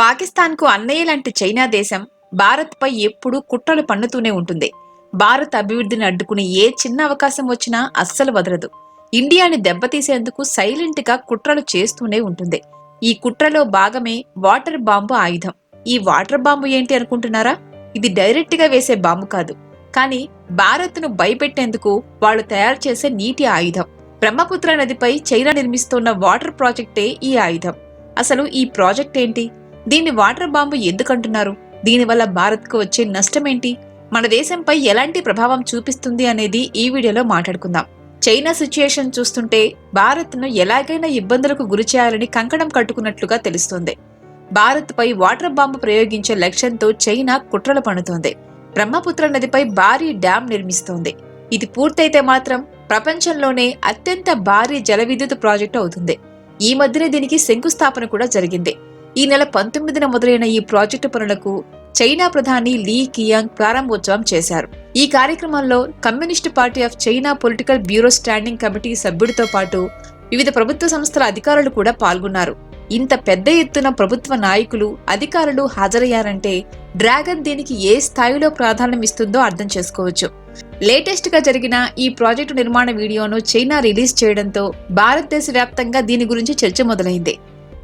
పాకిస్తాన్కు అన్నయ్య లాంటి చైనా దేశం భారత్పై ఎప్పుడూ కుట్రలు పన్నుతూనే ఉంటుంది. భారత్ అభివృద్ధిని అడ్డుకుని ఏ చిన్న అవకాశం వచ్చినా అస్సలు వదలదు. ఇండియాని దెబ్బతీసేందుకు సైలెంట్గా కుట్రలు చేస్తూనే ఉంటుంది. ఈ కుట్రలో భాగమే వాటర్ బాంబు ఆయుధం. ఈ వాటర్ బాంబు ఏంటి అనుకుంటున్నారా? ఇది డైరెక్ట్గా వేసే బాంబు కాదు. కానీ భారత్ను భయపెట్టేందుకు వాళ్ళు తయారు చేసే నీటి ఆయుధం. బ్రహ్మపుత్ర నదిపై చైనా నిర్మిస్తున్న వాటర్ ప్రాజెక్టే ఈ ఆయుధం. అసలు ఈ ప్రాజెక్ట్ ఏంటి? దీన్ని వాటర్ బాంబు ఎందుకంటున్నారు? దీనివల్ల భారత్కు వచ్చే నష్టమేంటి? మన దేశంపై ఎలాంటి ప్రభావం చూపిస్తుంది అనేది ఈ వీడియోలో మాట్లాడుకుందాం. చైనా సిచ్యుయేషన్ చూస్తుంటే భారత్ను ఎలాగైనా ఇబ్బందులకు గురి చేయాలని కంకణం కట్టుకున్నట్లుగా తెలుస్తోంది. భారత్పై వాటర్ బాంబు ప్రయోగించే లక్ష్యంతో చైనా కుట్రలు పన్నుతోంది. బ్రహ్మపుత్ర నదిపై భారీ డ్యాం నిర్మిస్తోంది. ఇది పూర్తయితే మాత్రం ప్రపంచంలోనే అత్యంత భారీ జల విద్యుత్ ప్రాజెక్టు అవుతుంది. ఈ మధ్యనే దీనికి శంకుస్థాపన కూడా జరిగింది. ఈ నెల పంతొమ్మిదిన మొదలైన ఈ ప్రాజెక్టు పనులకు చైనా ప్రధాని లీ కియాంగ్ ప్రారంభోత్సవం చేశారు. ఈ కార్యక్రమంలో communist party of China political bureau standing committee సభ్యుడితో పాటు వివిధ ప్రభుత్వ సంస్థల అధికారులు కూడా పాల్గొన్నారు. ఇంత పెద్ద ఎత్తున ప్రభుత్వ నాయకులు అధికారులు హాజరయ్యారంటే డ్రాగన్ దీనికి ఏ స్థాయిలో ప్రాధాన్యం ఇస్తుందో అర్థం చేసుకోవచ్చు. లేటెస్ట్గా జరిగిన ఈ ప్రాజెక్టు నిర్మాణ వీడియోను చైనా రిలీజ్ చేయడంతో భారతదేశ వ్యాప్తంగా దీని గురించి చర్చ మొదలైంది.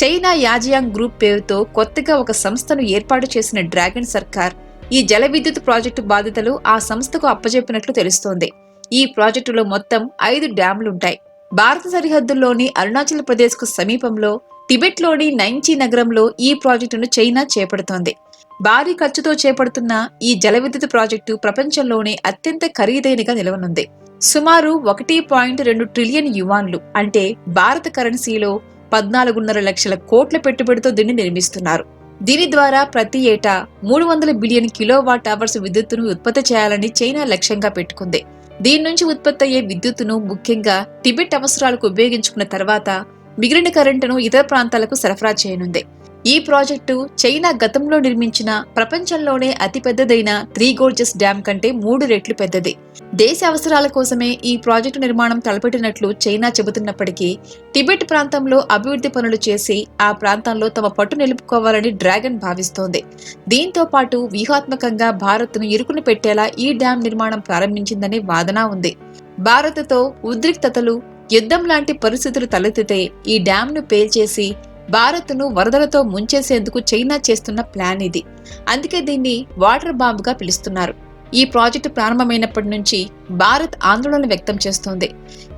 చైనా యాజియాంగ్ గ్రూప్ పేరుతో కొత్తగా ఒక సంస్థను ఏర్పాటు చేసిన డ్రాగన్ సర్కార్ ఈ జల విద్యుత్ ప్రాజెక్టు బాధ్యతలు ఆ సంస్థకు అప్పజెప్పినట్లు తెలుస్తోంది. ఈ ప్రాజెక్టులో మొత్తం ఐదు డ్యాంలుంటాయి భారత సరిహద్దుల్లోని అరుణాచల్ ప్రదేశ్కు సమీపంలో టిబెట్లోని నైంచి నగరంలో ఈ ప్రాజెక్టును చైనా చేపడుతోంది. భారీ ఖర్చుతో చేపడుతున్న ఈ జల విద్యుత్ ప్రాజెక్టు ప్రపంచంలోనే అత్యంత ఖరీదైనగా నిలవనుంది. సుమారు ఒకటి పాయింట్ రెండు ట్రిలియన్ యువాన్లు అంటే భారత కరెన్సీలో పద్నాలుగున్నర లక్షల కోట్ల పెట్టుబడితో దీన్ని నిర్మిస్తున్నారు. దీని ద్వారా ప్రతి ఏటా మూడు వందల బిలియన్ కిలోవాట్ అవర్స్ విద్యుత్తును ఉత్పత్తి చేయాలని చైనా లక్ష్యంగా పెట్టుకుంది. దీని నుంచి ఉత్పత్తి అయ్యే విద్యుత్తును ముఖ్యంగా టిబెట్ అవసరాలకు ఉపయోగించుకున్న తర్వాత మిగిలిన కరెంటును ఇతర ప్రాంతాలకు సరఫరా చేయనుంది. ఈ ప్రాజెక్టు చైనా గతంలో నిర్మించిన ప్రపంచంలోనే అతిపెద్దదైన త్రీ గోర్జెస్ డ్యామ్ కంటే మూడు రెట్లు పెద్దది. దేశ అవసరాల కోసమే ఈ ప్రాజెక్టు నిర్మాణం తలపెట్టినట్లు చైనా చెబుతున్నప్పటికీ టిబెట్ ప్రాంతంలో అభివృద్ధి పనులు చేసి ఆ ప్రాంతంలో తమ పట్టు నిలుపుకోవాలని డ్రాగన్ భావిస్తోంది. దీంతో పాటు వ్యూహాత్మకంగా భారత్ను ఇరుకును పెట్టేలా ఈ డ్యాం నిర్మాణం ప్రారంభించిందనే వాదన ఉంది. భారత్తో ఉద్రిక్తతలు యుద్ధం లాంటి పరిస్థితులు తలెత్తితే ఈ డ్యాంను పేల్చేసి భారత్ను వరదలతో ముంచేసేందుకు చైనా చేస్తున్న ప్లాన్ ఇది. అందుకే దీన్ని వాటర్ బాంబుగా పిలుస్తున్నారు. ఈ ప్రాజెక్టు ప్రారంభమైనప్పటి నుంచి భారత్ ఆందోళన వ్యక్తం చేస్తోంది.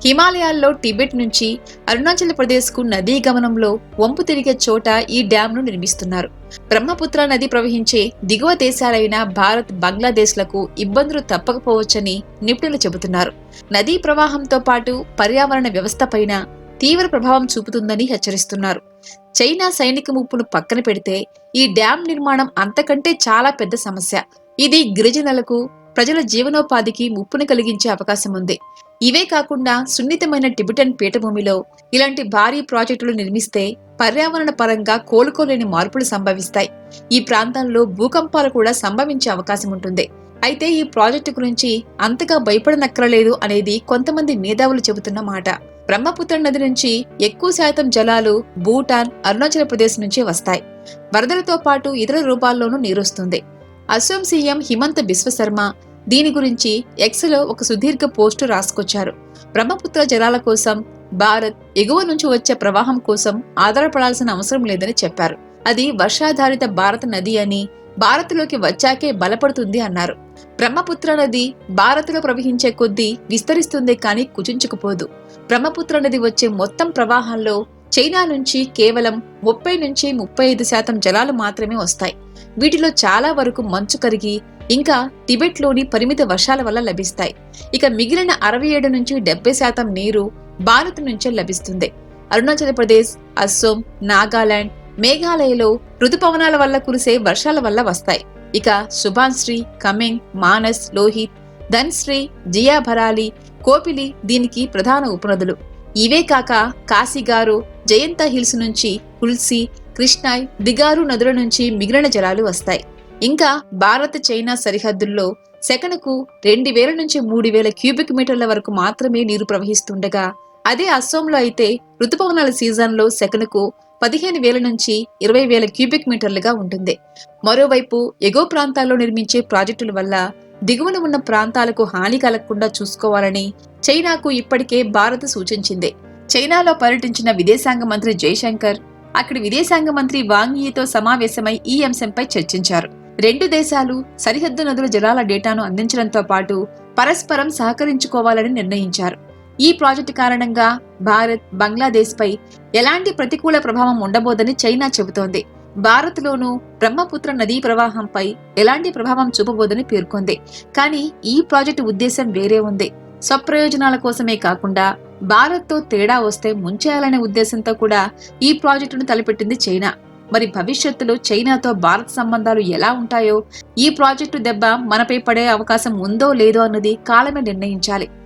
హిమాలయాల్లో టిబెట్ నుంచి అరుణాచల్ ప్రదేశ్కు నదీ గమనంలో వంపు తిరిగే చోట ఈ డ్యాంను నిర్మిస్తున్నారు. బ్రహ్మపుత్ర నది ప్రవహించే దిగువ దేశాలైన భారత్ బంగ్లాదేశ్లకు ఇబ్బందులు తప్పకపోవచ్చని నిపుణులు చెబుతున్నారు. నదీ ప్రవాహంతో పాటు పర్యావరణ వ్యవస్థపైన తీవ్ర ప్రభావం చూపుతుందని హెచ్చరిస్తున్నారు. చైనా సైనిక ముప్పును పక్కన పెడితే ఈ డ్యాం నిర్మాణం అంతకంటే చాలా పెద్ద సమస్య. ఇది గిరిజనులకు ప్రజల జీవనోపాధికి ముప్పును కలిగించే అవకాశం ఉంది. ఇవే కాకుండా సున్నితమైన టిబెటన్ పీఠభూమిలో ఇలాంటి భారీ ప్రాజెక్టులు నిర్మిస్తే పర్యావరణ పరంగా కోలుకోలేని మార్పులు సంభవిస్తాయి. ఈ ప్రాంతంలో భూకంపాలు కూడా సంభవించే అవకాశం ఉంటుంది. అయితే ఈ ప్రాజెక్టు గురించి అంతగా భయపడనక్కరలేదు అనేది కొంతమంది మేధావులు చెబుతున్న మాట. బ్రహ్మపుత్ర నది నుంచి ఎక్కువ శాతం జలాలు భూటాన్ అరుణాచల్ ప్రదేశ్ నుంచి వస్తాయి. వరదలతో పాటు ఇతర రూపాల్లోనూ నీరొస్తుంది. అసోం సీఎం హిమంత బిశ్వశర్మ దీని గురించి ఎక్స్లో ఒక సుదీర్ఘ పోస్టు రాసుకొచ్చారు. బ్రహ్మపుత్ర జలాల కోసం భారత్ ఎగువ నుంచి వచ్చే ప్రవాహం కోసం ఆధారపడాల్సిన అవసరం లేదని చెప్పారు. అది వర్షాధారిత భారత నది అని భారత్లోకి వచ్చాకే బలపడుతుంది అన్నారు. బ్రహ్మపుత్ర నది భారత్లో ప్రవహించే కొద్దీ విస్తరిస్తుంది కానీ కుచించుకుపోదు. బ్రహ్మపుత్ర నది వచ్చే మొత్తం ప్రవాహంలో చైనా నుంచి కేవలం ముప్పై నుంచి ముప్పై ఐదు శాతం జలాలు మాత్రమే వస్తాయి. వీటిలో చాలా వరకు మంచు కరిగి ఇంకా టిబెట్లోని పరిమిత వర్షాల వల్ల లభిస్తాయి. ఇక మిగిలిన అరవై ఏడు నుంచి డెబ్బై శాతం నీరు భారత్ నుంచే లభిస్తుంది. అరుణాచల్ ప్రదేశ్ అస్సోం నాగాలాండ్ మేఘాలయలో ఋతుపవనాల వల్ల కురిసే వర్షాల వల్ల వస్తాయి. ఇక శుభాన్శ్రీ కమింగ్ మానస్ లోహిత్ ధన్శ్రీ జియా భరాలి కోపిలి దీనికి ప్రధాన ఉపనదులు. ఇవే కాక కాశీగారు జయంత హిల్స్ నుంచి కుల్సి కృష్ణాయ్ దిగారు నదుల నుంచి మిగిలిన జలాలు వస్తాయి. ఇంకా భారత్ చైనా సరిహద్దుల్లో సెకనుకు రెండు వేల నుంచి మూడు వేల క్యూబిక్ మీటర్ల వరకు మాత్రమే నీరు ప్రవహిస్తుండగా అదే అస్సోంలో అయితే ఋతుపవనాల సీజన్లో సెకనుకు పదిహేను వేల నుంచి ఇరవై వేల క్యూబిక్ మీటర్లుగా ఉంటుంది. మరోవైపు ఎగువ ప్రాంతాల్లో నిర్మించే ప్రాజెక్టుల వల్ల దిగువన ఉన్న ప్రాంతాలకు హాని కలగకుండా చూసుకోవాలని చైనాకు ఇప్పటికే భారత్ సూచించింది. చైనాలో పర్యటించిన విదేశాంగ మంత్రి జైశంకర్ అక్కడి విదేశాంగ మంత్రి వాంగ్యీతో సమావేశమై ఈ అంశంపై చర్చించారు. రెండు దేశాలు సరిహద్దు నదుల జలాల డేటాను అందించడంతో పాటు పరస్పరం సహకరించుకోవాలని నిర్ణయించారు. ఈ ప్రాజెక్టు కారణంగా భారత్ బంగ్లాదేశ్పై ఎలాంటి ప్రతికూల ప్రభావం ఉండబోదని చైనా చెబుతోంది. భారత్లోనూ బ్రహ్మపుత్ర నదీ ప్రవాహంపై ఎలాంటి ప్రభావం చూపబోదని పేర్కొంది. కానీ ఈ ప్రాజెక్టు ఉద్దేశం వేరే ఉంది. స్వప్రయోజనాల కోసమే కాకుండా భారత్తో తేడా వస్తే ముంచేయాలనే ఉద్దేశంతో కూడా ఈ ప్రాజెక్టును తలపెట్టింది చైనా. మరి భవిష్యత్తులో చైనాతో భారత్ సంబంధాలు ఎలా ఉంటాయో ఈ ప్రాజెక్టు దెబ్బ మనపై పడే అవకాశం ఉందో లేదో అన్నది కాలమే నిర్ణయించాలి.